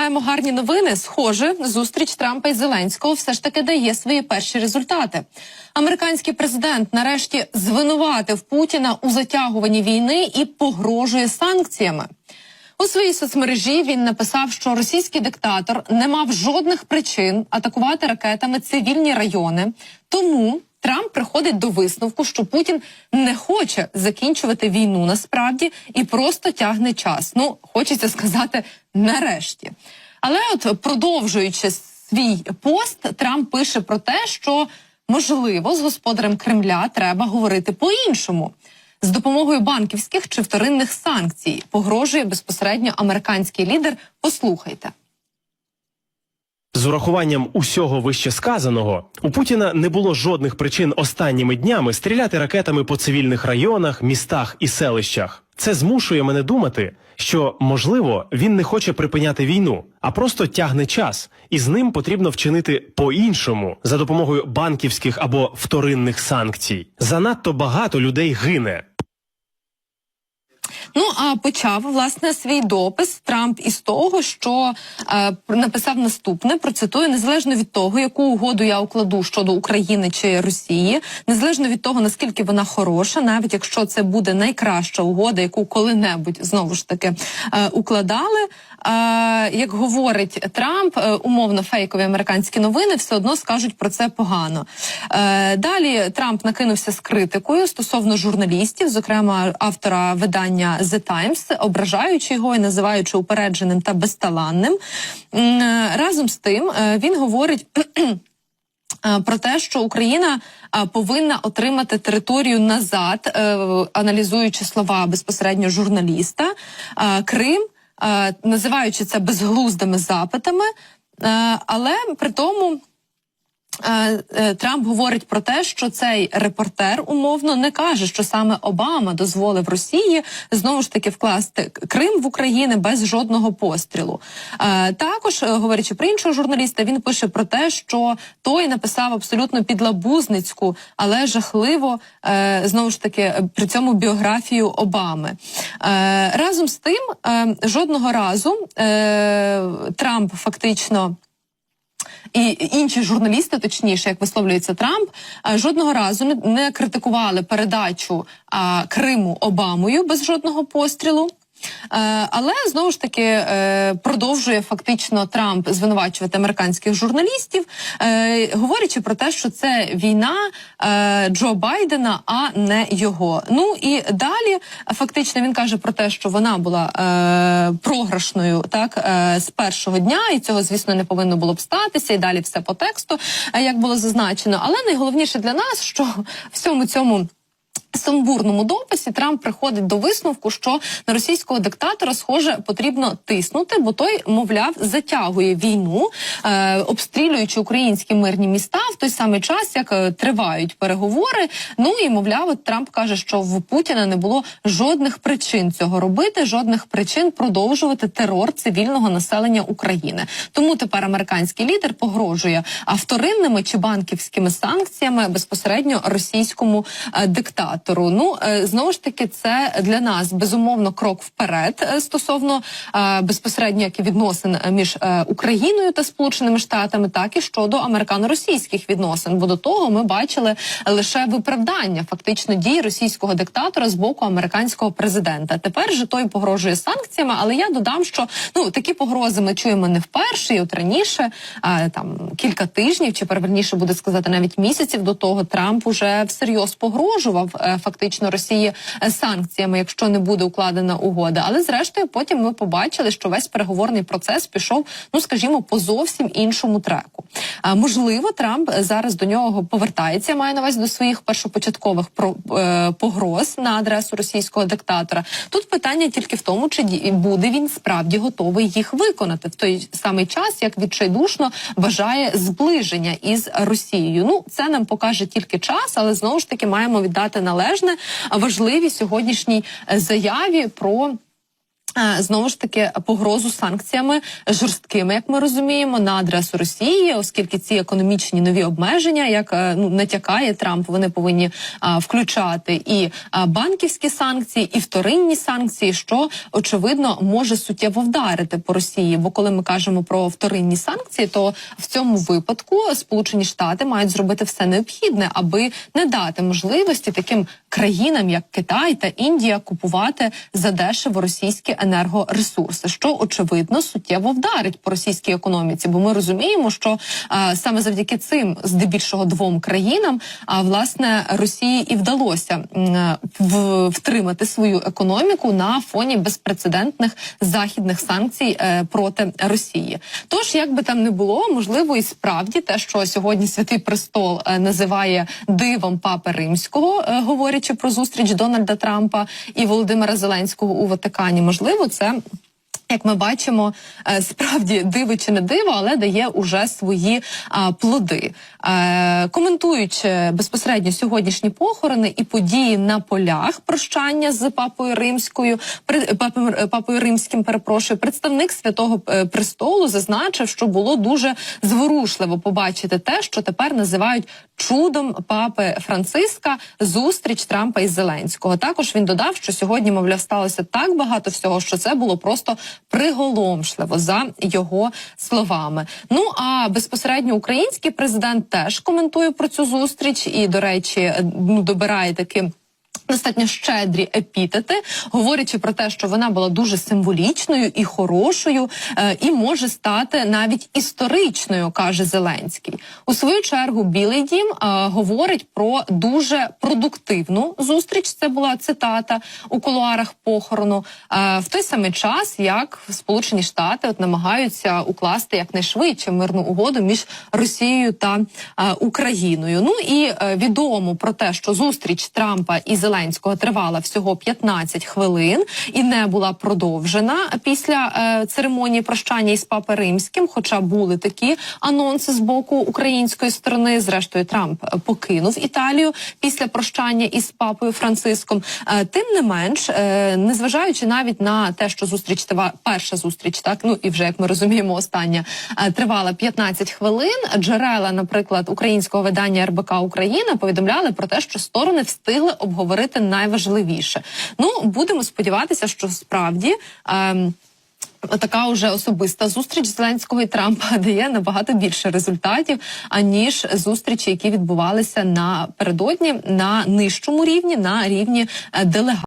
Маємо гарні новини. Схоже, зустріч Трампа і Зеленського все ж таки дає свої перші результати. Американський президент нарешті звинуватив Путіна у затягуванні війни і погрожує санкціями. У своїй соцмережі він написав, що російський диктатор не мав жодних причин атакувати ракетами цивільні райони. Тому Трамп приходить до висновку, що Путін не хоче закінчувати війну насправді і просто тягне час. Ну, хочеться сказати, нарешті. Але, от продовжуючи свій пост, Трамп пише про те, що можливо з господарем Кремля треба говорити по-іншому. З допомогою банківських чи вторинних санкцій погрожує безпосередньо американський лідер. Послухайте. З урахуванням усього вище сказаного, у Путіна не було жодних причин останніми днями стріляти ракетами по цивільних районах, містах і селищах. Це змушує мене думати, що можливо він не хоче припиняти війну, а просто тягне час, і з ним потрібно вчинити по-іншому за допомогою банківських або вторинних санкцій. Занадто багато людей гине. Ну а почав власне свій допис Трамп із того, що е, написав наступне. Процитую незалежно від того, яку угоду я укладу щодо України чи Росії, незалежно від того наскільки вона хороша, навіть якщо це буде найкраща угода, яку коли-небудь знову ж таки е, укладали. Е, як говорить Трамп, е, умовно фейкові американські новини все одно скажуть про це погано. Е, далі Трамп накинувся з критикою стосовно журналістів, зокрема автора видання The Times, ображаючи його і називаючи упередженим та безталанним. Е, Разом з тим е, він говорить. е, Про те, що Україна повинна отримати територію назад, аналізуючи слова безпосередньо журналіста, Крим, називаючи це безглуздими запитами, але при тому. Е, е, Трамп говорить про те, що цей репортер умовно не каже, що саме Обама дозволив Росії знову ж таки вкласти Крим в Україну без жодного пострілу. Е, Також говорячи про іншого журналіста, він пише про те, що той написав абсолютно підлабузницьку, але жахливо знову ж таки при цьому біографію Обами. Разом з тим, жодного разу Трамп фактично і інші журналісти, точніше, як висловлюється Трамп, е, жодного разу не, не критикували передачу Криму Обамою без жодного пострілу. Е, Але знову ж таки е, продовжує фактично Трамп звинувачувати американських журналістів, е, говорячи про те, що це війна Джо Байдена, а не його. Ну і далі фактично він каже про те, що вона була програшною так з першого дня, і цього звісно не повинно було б статися. І далі все по тексту, як було зазначено. Але найголовніше для нас, що всьому цьому. Сумбурному дописі Трамп приходить до висновку, що на російського диктатора схоже потрібно тиснути, бо той, мовляв, затягує війну, е, обстрілюючи українські мирні міста в той самий час, як е, тривають переговори. Ну і мовляв, от Трамп каже, що в Путіна не було жодних причин цього робити, жодних причин продовжувати терор цивільного населення України. Тому тепер американський лідер погрожує вторинними чи банківськими санкціями безпосередньо російському е, диктатору. Ну е, знову ж таки, це для нас безумовно крок вперед е, стосовно е, безпосередньо як і відносин між Україною та Сполученими Штатами, так і щодо американо-російських відносин. Бо до того ми бачили лише виправдання фактично дій російського диктатора з боку американського президента. Тепер же той погрожує санкціями, але я додам, що ну такі погрози ми чуємо не вперше, і от раніше там кілька тижнів, чи переверніше буде сказати навіть місяців до того, Трамп уже всерйоз погрожував фактично Росії санкціями, якщо не буде укладена угода. Але зрештою, потім ми побачили, що весь переговорний процес пішов, ну скажімо, по зовсім іншому треку. А можливо, Трамп зараз до нього повертається, має на увазі до своїх першопочаткових про е, погроз на адресу російського диктатора. Тут питання тільки в тому, чи буде він справді готовий їх виконати в той самий час, як відчайдушно бажає зближення із Росією. Ну це нам покаже тільки час, але знову ж таки маємо віддати належне важливій сьогоднішній е, заяві про. Е, Знову ж таки погрозу санкціями жорсткими, як ми розуміємо, на адресу Росії, оскільки ці економічні нові обмеження, як е, ну натякає Трамп, вони повинні а, включати і а, банківські санкції, і вторинні санкції, що очевидно може суттєво вдарити по Росії. Бо коли ми кажемо про вторинні санкції, то в цьому випадку Сполучені Штати мають зробити все необхідне, аби не дати можливості таким країнам, як Китай та Індія, купувати задешево російські енергоресурси, що очевидно суттєво вдарить по російській економіці. Бо ми розуміємо, що а, саме завдяки цим, здебільшого двом країнам, а власне Росії і вдалося м, в, втримати свою економіку на фоні безпрецедентних західних санкцій е, проти Росії. Тож, як би там не було, можливо, і справді те, що сьогодні Святий Престол е, називає дивом Папи Римського, е, говорячи про зустріч Дональда Трампа і Володимира Зеленського у Ватикані, можливо, це. Як ми бачимо, е, справді диво чи не диво, але дає уже свої а, плоди. Е, коментуючи безпосередньо сьогоднішні похорони і події на полях прощання з папою римською, папою, римським, перепрошую, представник святого е, престолу зазначив, що було дуже зворушливо побачити те, що тепер називають чудом папи Франциска зустріч Трампа із Зеленського. Також він додав, що сьогодні, мовляв, сталося так багато всього, що це було просто приголомшливо за його словами. Ну а безпосередньо український президент теж коментує про цю зустріч і, до речі, ну добирає таки. Достатньо щедрі епітети, говорячи про те, що вона була дуже символічною і хорошою, е, і може стати навіть історичною, каже Зеленський. У свою чергу Білий Дім е, говорить про дуже продуктивну зустріч. Це була цитата у кулуарах похорону. Е, в той самий час, як Сполучені Штати от намагаються укласти якнайшвидше мирну угоду між Росією та Україною. Ну і відомо про те, що зустріч Трампа і Зеленського тривала всього 15 хвилин і не була продовжена після е, церемонії прощання із папи римським. Хоча були такі анонси з боку української сторони. Зрештою, Трамп е, покинув Італію після прощання із папою Франциском. Е, тим не менш, е, незважаючи навіть на те, що зустріч тива перша зустріч, так ну і вже як ми розуміємо, остання е, тривала 15 хвилин. Джерела, наприклад, українського видання РБК Україна повідомляли про те, що сторони встигли обговорити найважливіше. Ну будемо сподіватися, що справді. Е Така уже особиста зустріч Зеленського і Трампа дає набагато більше результатів аніж зустрічі, які відбувалися напередодні на нижчому рівні, на рівні е, делегації.